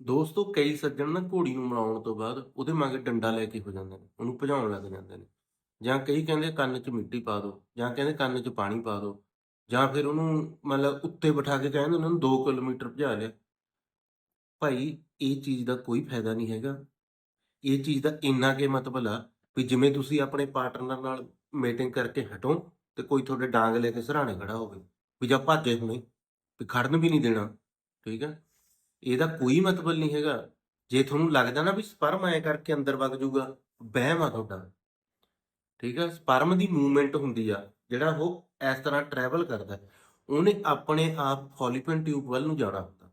ਦੋਸਤੋ, ਕਈ ਸੱਜਣ ਨਾ ਘੋੜੀ ਨੂੰ ਮਲਾਉਣ ਤੋਂ ਬਾਅਦ ਉਹਦੇ ਮਗਰ ਡੰਡਾ ਲੈ ਕੇ ਹੋ ਜਾਂਦੇ ਨੇ, ਉਹਨੂੰ ਭਜਾਉਣ ਲੱਗ ਜਾਂਦੇ ਨੇ। ਜਾਂ ਕਈ ਕਹਿੰਦੇ ਕੰਨ 'ਚ ਮਿੱਟੀ ਪਾ ਦਿਓ ਜਾਂ ਕਹਿੰਦੇ ਕੰਨ 'ਚ ਪਾਣੀ ਪਾ ਦਿਓ ਜਾਂ ਫਿਰ ਉਹਨੂੰ ਮਤਲਬ ਉੱਤੇ ਬਿਠਾ ਕੇ ਕਹਿੰਦੇ ਉਹਨਾਂ ਨੂੰ 2 ਕਿਲੋਮੀਟਰ ਭਜਾ ਲਿਆ। ਭਾਈ, ਇਹ ਚੀਜ਼ ਦਾ ਕੋਈ ਫਾਇਦਾ ਨਹੀਂ ਹੈਗਾ। ਇਹ ਚੀਜ਼ ਦਾ ਇੰਨਾ ਕਿ ਮਤਲਬ ਆ ਵੀ ਜਿਵੇਂ ਤੁਸੀਂ ਆਪਣੇ ਪਾਰਟਨਰ ਨਾਲ ਮੀਟਿੰਗ ਕਰਕੇ ਹਟੋ ਤੇ ਕੋਈ ਤੁਹਾਡੇ ਡਾਂਗ ਲੈ ਕੇ ਸਰਾਣੇ ਖੜਾ ਹੋਵੇ, ਵੀ ਜਾਂ ਭੱਜੇ ਹੁਣੇ, ਵੀ ਖੜਨ ਵੀ ਨਹੀਂ ਦੇਣਾ, ਠੀਕ ਹੈ? ਇਹਦਾ ਕੋਈ ਮਤਲਬ ਨਹੀਂ ਹੈਗਾ। ਜੇ ਤੁਹਾਨੂੰ ਲੱਗਦਾ ਨਾ ਵੀ ਸਪਰਮ ਐ ਕਰਕੇ ਅੰਦਰ ਵਗ ਜਾਊਗਾ, ਵਹਿਮ ਆ ਤੁਹਾਡਾ। ਠੀਕ ਆ? ਸਪਰਮ ਦੀ ਮੂਵਮੈਂਟ ਹੁੰਦੀ ਆ, ਜਿਹੜਾ ਉਹ ਇਸ ਤਰ੍ਹਾਂ ਟਰੈਵਲ ਕਰਦਾ ਉਹਨੇ ਆਪਣੇ ਆਪ ਫੋਲੀਪਨ ਟਿਊਬ ਵੱਲ ਨੂੰ ਜਾਣਾ ਹੁੰਦਾ।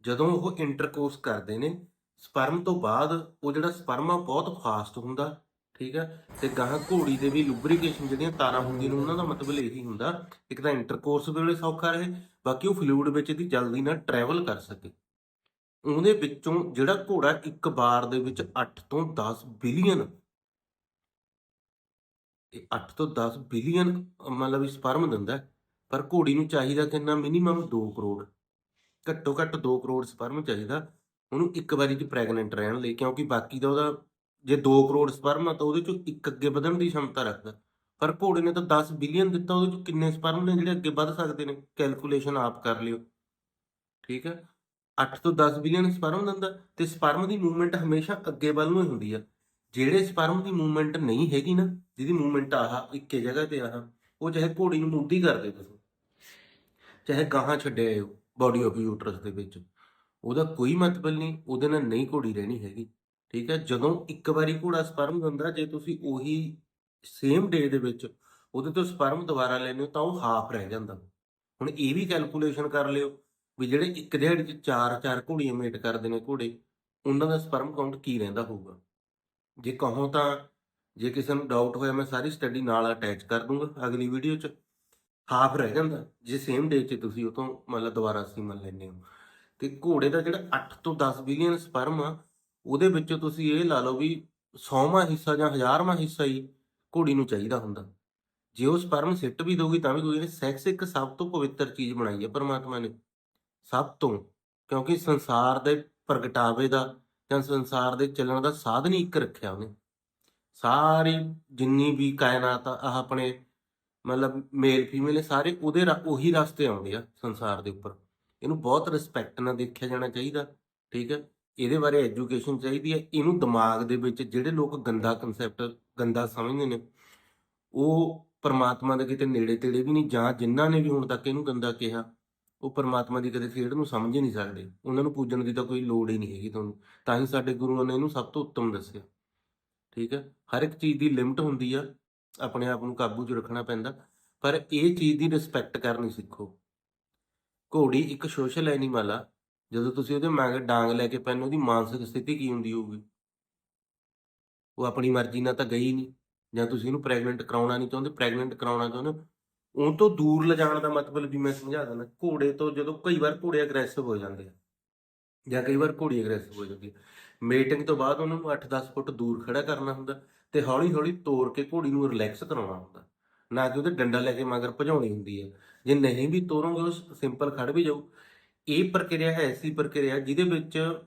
ਜਦੋਂ ਉਹ ਇੰਟਰਕੋਰਸ ਕਰਦੇ ਨੇ, ਸਪਰਮ ਤੋਂ ਬਾਅਦ ਉਹ ਜਿਹੜਾ ਸਪਰਮ ਆ ਬਹੁਤ ਫਾਸਟ ਹੁੰਦਾ। ਠੀਕ ਹੈ? ਤੇ ਗਾਹਾਂ ਘੋੜੀ ਦੇ ਵੀ ਲੁਬਰੀਕੇਸ਼ਨ ਜਿਹੜੀਆਂ ਤਾਰਾਂ ਹੁੰਦੀਆਂ ਨੇ, ਉਹਨਾਂ ਦਾ ਮਤਲਬ ਇਹੀ ਹੁੰਦਾ, ਇੱਕ ਤਾਂ ਇੰਟਰਕੋਰਸ ਵੇਲੇ ਸੌਖਾ ਰਹੇ, ਬਾਕੀ ਉਹ ਫਲੂਇਡ ਵਿੱਚ ਦੀ ਜਲਦੀ ਨਾਲ ਟਰੈਵਲ ਕਰ ਸਕੇ। ਉਹਦੇ ਵਿੱਚੋਂ ਜਿਹੜਾ ਘੋੜਾ ਇੱਕ ਵਾਰ ਦੇ ਵਿੱਚ 8 ਤੋਂ 10 ਬਿਲੀਅਨ ਇਹ 8 ਤੋਂ 10 ਬਿਲੀਅਨ ਮਤਲਬ ਸਪਰਮ ਦਿੰਦਾ ਪਰ ਘੋੜੀ ਨੂੰ ਚਾਹੀਦਾ ਕਿੰਨਾ? ਮਿਨੀਮਮ 2 ਕਰੋੜ। ਘੱਟੋ ਘੱਟ 2 ਕਰੋੜ ਸਪਰਮ ਚਾਹੀਦਾ। ਉਹਨੂੰ ਇੱਕ ਵਾਰੀ 'ਚ ਪ੍ਰੈਗਨੈਂਟ ਰਹਿਣ ਲਈ, ਕਿਉਂਕਿ ਬਾਕੀ ਦਾ ਉਹਦਾ ਜੇ 2 ਕਰੋੜ ਸਪਰਮ ਆ ਤਾਂ ਉਹਦੇ ਚੋਂ ਇੱਕ ਅੱਗੇ ਵਧਣ ਦੀ ਸ਼ਮਤਾ ਰੱਖਦਾ। ਪਰ ਘੋੜੇ ਨੇ ਤਾਂ 10 ਬਿਲੀਅਨ ਦਿੱਤਾ, ਉਹਦੇ ਚੋਂ ਕਿੰਨੇ ਸਪਰਮ ਨੇ ਜਿਹੜੇ ਅੱਗੇ ਵੱਧ ਸਕਦੇ ਨੇ? ਕੈਲਕੂਲੇਸ਼ਨ ਆਪ ਕਰ ਲਿਓ। ਠੀਕ ਹੈ 8 ਤੋਂ 10 ਬਿਲੀਅਨ ਸਪਰਮ ਦਿੰਦਾ ਤੇ ਸਪਰਮ ਦੀ ਮੂਵਮੈਂਟ ਹਮੇਸ਼ਾ ਅੱਗੇ ਵੱਲ ਨੂੰ ਹੁੰਦੀ ਆ। ਜਿਹੜੇ ਸਪਰਮ ਦੀ ਮੂਵਮੈਂਟ ਨਹੀਂ ਹੈਗੀ ਨਾ, ਜਿਹਦੀ ਮੂਵਮੈਂਟ ਆਹ ਇੱਕੇ ਜਗ੍ਹਾ ਤੇ ਆਹ, ਉਹ ਚਾਹੇ ਘੋੜੀ ਨੂੰ ਮੁੱਢੀ ਕਰਦੇ ਤੁਸੀਂ ਚਾਹੇ ਗਾਹਾਂ ਛੱਡਿਆ ਹੋ ਬਾਡੀ ਆਫ ਯੂਟਰਸ ਦੇ ਵਿੱਚ। ਉਹਦਾ ਕੋਈ ਮਤਲਬ ਨਹੀਂ, ਉਹਦੇ ਨਾਲ ਨਹੀਂ ਘੋੜੀ ਰਹਿਣੀ ਹੈਗੀ। ਠੀਕ ਹੈ? ਜਦੋਂ ਇੱਕ ਵਾਰੀ ਘੋੜਾ ਸਪਰਮ ਦਿੰਦਾ, ਜੇ ਤੁਸੀਂ ਉਹੀ ਸੇਮ ਡੇ ਦੇ ਵਿੱਚ ਉਹਦੇ ਤੋਂ ਸਪਰਮ ਦੁਬਾਰਾ ਲੈਂਦੇ ਹੋ, ਤਾਂ ਉਹ ਹਾਫ ਰਹਿ ਜਾਂਦਾ। ਹੁਣ ਇਹ ਵੀ ਕੈਲਕੂਲੇਸ਼ਨ ਕਰ ਲਿਓ ਵੀ ਜਿਹੜੇ ਇੱਕ ਦਿਹਾੜੀ 'ਚ ਚਾਰ ਚਾਰ ਘੋੜੀਆਂ ਮੇਟ ਕਰਦੇ ਨੇ ਘੋੜੇ, ਉਹਨਾਂ ਦਾ ਸਪਰਮ ਕਾਊਂਟ ਕੀ ਰਹਿੰਦਾ ਹੋਊਗਾ? ਜੇ ਕਹੋ ਤਾਂ, ਜੇ ਕਿਸੇ ਨੂੰ ਡਾਊਟ ਹੋਇਆ, ਮੈਂ ਸਾਰੀ ਸਟੱਡੀ ਨਾਲ ਅਟੈਚ ਕਰ ਦੂੰਗਾ ਅਗਲੀ ਵੀਡੀਓ 'ਚ ਹਾਫ ਰਹਿ ਜਾਂਦਾ। ਜੇ ਸੇਮ ਡੇ 'ਚ ਤੁਸੀਂ ਉਹ ਤੋਂ ਮਤਲਬ ਦੁਬਾਰਾ ਸੀਮਨ ਲੈਂਦੇ ਹੋ। ਤੇ ਘੋੜੇ ਦਾ ਜਿਹੜਾ 8 ਤੋਂ 10 ਬਿਲੀਅਨ ਸਪਰਮ ਆ ਉਹਦੇ ਵਿੱਚੋਂ ਤੁਸੀਂ ਇਹ ਲਾ ਲਓ ਵੀ 100ਵਾਂ ਹਿੱਸਾ ਜਾਂ ਹਜ਼ਾਰਵਾਂ ਹਿੱਸਾ ਹੀ ਘੋੜੀ ਨੂੰ ਚਾਹੀਦਾ ਹੁੰਦਾ। ਜੇ ਉਹ ਸਪਰਮ ਸਿੱਟ ਵੀ ਦੋਗੀ ਤਾਂ ਵੀ ਕੋਈ ਨਹੀਂ ਸੈਕਸ ਇੱਕ ਸਭ ਤੋਂ ਪਵਿੱਤਰ ਚੀਜ਼ ਬਣਾਈ ਹੈ ਪਰਮਾਤਮਾ ਨੇ। ਸਭ ਤੋਂ ਕਿਉਂਕਿ ਸੰਸਾਰ ਦੇ ਪ੍ਰਗਟਾਵੇ ਦਾ ਜਾਂ ਸੰਸਾਰ ਦੇ ਚੱਲਣ ਦਾ ਸਾਧਨ ਹੀ ਇੱਕ ਰੱਖਿਆ ਉਹਨੇ। ਸਾਰੀ ਜਿੰਨੀ ਵੀ ਕਾਇਨਾਤ ਆ ਆਪਣੇ ਮਤਲਬ ਮੇਲ ਫੀਮੇਲ ਸਾਰੇ ਉਹਦੇ ਰਾ- ਉਹੀ ਰਸਤੇ ਆਉਂਦੇ ਆ ਸੰਸਾਰ ਦੇ ਉੱਪਰ। ਇਹਨੂੰ ਬਹੁਤ ਰਿਸਪੈਕਟ ਨਾਲ ਦੇਖਿਆ ਜਾਣਾ ਚਾਹੀਦਾ ਠੀਕ ਹੈ? ਇਹਦੇ ਬਾਰੇ ਐਜੂਕੇਸ਼ਨ ਚਾਹੀਦੀ ਹੈ। ਇਹਨੂੰ ਦਿਮਾਗ ਦੇ ਵਿੱਚ ਜਿਹੜੇ ਲੋਕ ਗੰਦਾ ਕਨਸੈਪਟ ਗੰਦਾ ਸਮਝਦੇ ਨੇ, ਉਹ ਪਰਮਾਤਮਾ ਦੇ ਕਿਤੇ ਨੇੜੇ ਤੇੜੇ ਵੀ ਨਹੀਂ ਜਾਂ ਜਿਨ੍ਹਾਂ ਨੇ ਵੀ ਹੁਣ ਤੱਕ ਇਹਨੂੰ ਗੰਦਾ ਕਿਹਾ, ਉਹ ਪਰਮਾਤਮਾ ਦੀ ਕਦੇ ਖੇਡ ਨੂੰ ਸਮਝ ਹੀ ਨਹੀਂ ਸਕਦੇ। ਉਹਨਾਂ ਨੂੰ ਪੂਜਣ ਦੀ ਤਾਂ ਕੋਈ ਲੋੜ ਹੀ ਨਹੀਂ ਹੈਗੀ ਤੁਹਾਨੂੰ। ਤਾਂ ਹੀ ਸਾਡੇ ਗੁਰੂਆਂ ਨੇ ਇਹਨੂੰ ਸਭ ਤੋਂ ਉੱਤਮ ਦੱਸਿਆ। ਠੀਕ ਹੈ? ਹਰ ਇੱਕ ਚੀਜ਼ ਦੀ ਲਿਮਟ ਹੁੰਦੀ ਆ, ਆਪਣੇ ਆਪ ਨੂੰ ਕਾਬੂ 'ਚ ਰੱਖਣਾ ਪੈਂਦਾ। ਪਰ ਇਹ ਚੀਜ਼ ਦੀ ਰਿਸਪੈਕਟ ਕਰਨੀ ਸਿੱਖੋ। ਘੋੜੀ ਇੱਕ ਸੋਸ਼ਲ ਐਨੀਮਲ ਆ। ਜਦੋਂ ਤੁਸੀਂ ਉਹਦੇ ਮਗਰ ਡਾਂਗ ਲੈ ਕੇ ਪੈਣ ਉਹਦੀ ਮਾਨਸਿਕ ਸਥਿਤੀ ਕੀ ਹੁੰਦੀ ਹੋਊਗੀ? ਉਹ ਆਪਣੀ ਮਰਜ਼ੀ ਨਾਲ ਤਾਂ ਗਈ ਨਹੀਂ, ਜਾਂ ਤੁਸੀਂ ਉਹਨੂੰ ਪ੍ਰੈਗਨੈਂਟ ਕਰਾਉਣਾ ਨਹੀਂ ਚਾਹੁੰਦੇ ਪ੍ਰੈਗਨੈਂਟ ਕਰਾਉਣਾ ਚਾਹੁੰਦੇ ਉਹ ਤੋਂ ਦੂਰ ਲਿਜਾਣ ਦਾ ਮਤਲਬ ਵੀ ਮੈਂ ਸਮਝਾ ਦਿੰਦਾ, ਘੋੜੇ ਤੋਂ ਜਦੋਂ ਕਈ ਵਾਰ ਘੋੜੇ ਅਗਰੈਸਿਵ ਹੋ ਜਾਂਦੇ ਆ, ਜਾਂ ਕਈ ਵਾਰ ਘੋੜੀ ਅਗਰੈਸਿਵ ਹੋ ਜਾਂਦੀ ਹੈ ਮੀਟਿੰਗ ਤੋਂ ਬਾਅਦ ਉਹਨਾਂ ਨੂੰ 8-10 ਫੁੱਟ ਦੂਰ ਖੜਾ ਕਰਨਾ ਹੁੰਦਾ ਤੇ ਹੌਲੀ-ਹੌਲੀ ਤੋੜ ਕੇ ਘੋੜੀ ਨੂੰ ਰਿਲੈਕਸ ਕਰਾਉਣਾ ਹੁੰਦਾ, ਨਾ ਕਿ ਉਹਦੇ ਡੰਡਾ ਲੈ ਕੇ ਮਗਰ ਭਜਾਉਣੀ ਹੁੰਦੀ ਹੈ ਜੇ ਨਹੀਂ ਵੀ ਤੋਰੋਗੇ, ਉਹ ਸਿੰਪਲ ਖੜ ਵੀ ਜਾਊ ਇਹ ਪ੍ਰਕਿਰਿਆ ਹੈ ਐਸੀ ਪ੍ਰਕਿਰਿਆ ਜਿਹਦੇ ਵਿੱਚ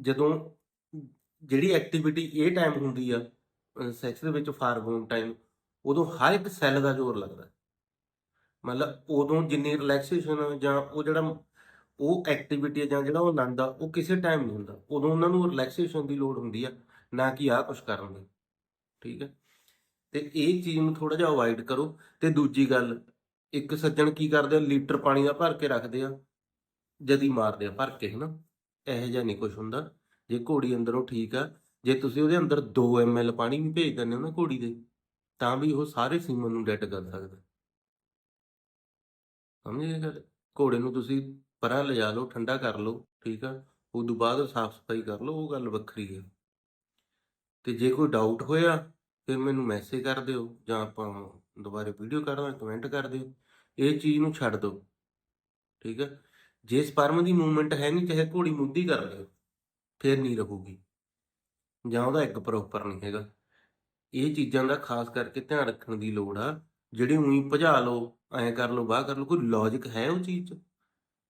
ਜਦੋਂ ਜਿਹੜੀ ਐਕਟੀਵਿਟੀ ਇਹ ਟਾਈਮ ਹੁੰਦੀ ਆ ਸੈਕਸ ਦੇ ਵਿੱਚ ਫਾਰਮੋਨ ਟਾਈਮ ਉਦੋਂ ਹਰ ਇੱਕ ਸੈੱਲ ਦਾ ਜ਼ੋਰ ਲੱਗਦਾ ਮਤਲਬ ਉਦੋਂ ਜਿੰਨੀ ਰਿਲੈਕਸੇਸ਼ਨ ਜਾਂ ਉਹ ਜਿਹੜਾ ਉਹ ਐਕਟੀਵਿਟੀ ਜਾਂ ਜਿਹੜਾ ਉਹ ਆਨੰਦ ਆ, ਉਹ ਕਿਸੇ ਟਾਈਮ ਨਹੀਂ ਹੁੰਦਾ। ਉਦੋਂ ਉਹਨਾਂ ਨੂੰ ਰਿਲੈਕਸੇਸ਼ਨ ਦੀ ਲੋੜ ਹੁੰਦੀ ਆ, ਨਾ ਕਿ ਆਹ ਕੁਝ ਕਰਨ ਦੀ। ਠੀਕ ਹੈ? ਤੇ ਇਹ ਚੀਜ਼ ਨੂੰ ਥੋੜਾ ਜਿਹਾ ਅਵੋਇਡ ਕਰੋ। ਤੇ ਦੂਜੀ ਗੱਲ, ਇੱਕ ਸੱਜਣ ਕੀ ਕਰਦੇ ਆ? ਲੀਟਰ ਪਾਣੀ ਦਾ ਭਰ ਕੇ ਰੱਖਦੇ ਆ। ਜਦੀ ਮਾਰਦੇ ਆ ਭਰ ਕੇ, ਹਨਾ? ਇਹੋ ਜਿਹਾ ਨਹੀਂ ਕੁਝ ਹੁੰਦਾ। ਜੇ ਘੋੜੀ ਅੰਦਰੋਂ ਠੀਕ ਆ, ਜੇ ਤੁਸੀਂ ਉਹਦੇ ਅੰਦਰ 2 ml ਪਾਣੀ ਵੀ ਭੇਜ ਦਿੰਦੇ ਹੋ ਨਾ ਘੋੜੀ ਦੇ, ਤਾਂ ਵੀ ਉਹ ਸਾਰੇ ਸੀਮਨ ਨੂੰ ਡੈਟ ਕਰ ਸਕਦਾ। ਸਮਝੇ ਗੱਲ? ਘੋੜੇ ਨੂੰ ਤੁਸੀਂ ਪਰਾਂ ਲਿਜਾ ਲਓ, ਠੰਡਾ ਕਰ ਲਓ, ਠੀਕ ਆ? ਉਦੋਂ ਬਾਅਦ ਸਾਫ਼ ਸਫ਼ਾਈ ਕਰ ਲਓ, ਉਹ ਗੱਲ ਵੱਖਰੀ ਹੈ ਤੇ ਜੇ ਕੋਈ ਡਾਊਟ ਹੋਇਆ, ਫਿਰ ਮੈਨੂੰ ਮੈਸੇਜ ਕਰ ਦਿਓ, ਜਾਂ ਆਪਾਂ ਦੁਬਾਰੇ ਵੀਡੀਓ ਕਰਦਾ ਕਮੈਂਟ ਕਰ ਦਿਓ। ਇਹ ਚੀਜ਼ ਨੂੰ ਛੱਡ ਦਿਓ, ਠੀਕ ਆ? ਜੇ ਸਪਰਮ ਦੀ ਮੂਵਮੈਂਟ ਹੈ ਨਹੀਂ ਚਾਹੇ ਘੋੜੀ ਮੁੱਦੀ ਕਰ ਲਿਓ ਫਿਰ ਨਹੀਂ ਰਹੂਗੀ। ਜਾਂ ਉਹਦਾ ਇੱਕ ਪ੍ਰੋਪਰ ਨਹੀਂ ਹੈਗਾ। ਇਹ ਚੀਜ਼ਾਂ ਦਾ ਖਾਸ ਕਰਕੇ ਧਿਆਨ ਰੱਖਣ ਦੀ ਲੋੜ ਆ। ਜਿਹੜੀ ਉਹੀ ਭਜਾ ਲਓ, ਐਂ ਕਰ ਲਓ, ਬਾਹ ਕਰ ਲਓ, ਕੋਈ ਲੌਜੀਕ ਹੈ ਉਹ ਚੀਜ਼? 'ਚ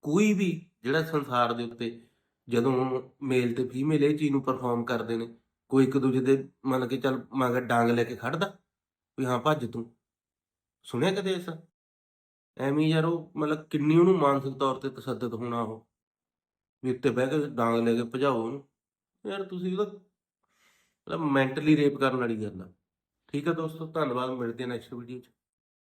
ਕੋਈ ਵੀ, ਜਿਹੜਾ ਸੰਸਾਰ ਦੇ ਉੱਤੇ ਜਦੋਂ ਮੇਲ ਤੇ ਫੀਮੇਲ ਇਹ ਚੀਜ਼ ਨੂੰ ਪਰਫਾਰਮ ਕਰਦੇ ਨੇ, ਕੋਈ ਇੱਕ ਦੂਜੇ ਦੇ ਮੰਨ ਕੇ ਚੱਲ ਮਗਰ ਡਾਂਗ ਲੈ ਕੇ ਖੜਦਾ, ਵੀ ਹਾਂ, ਭੱਜ ਤੂੰ। ਸੁਣਿਆ ਕਦੇ ਇਸ? ਐਵੇਂ ਯਾਰ ਉਹ ਮਤਲਬ ਕਿੰਨੀ ਉਹਨੂੰ ਮਾਨਸਿਕ ਤੌਰ ਤੇ ਤਸੱਦਦ ਹੋਣਾ ਉਹ। ਵੀ ਉੱਤੇ ਬਹਿ ਕੇ ਡਾਂਗ ਲੈ ਕੇ ਭਜਾਓ ਉਹਨੂੰ। ਯਾਰ ਤੁਸੀਂ ਉਹਦਾ ਮਤਲਬ ਮੈਂਟਲੀ ਰੇਪ ਕਰਨ ਵਾਲੀ ਗੱਲ ਆ। ਠੀਕ ਆ ਦੋਸਤੋ, ਧੰਨਵਾਦ, ਮਿਲਦੇ ਹਾਂ ਨੈਕਸਟ ਵੀਡੀਓ 'ਚ।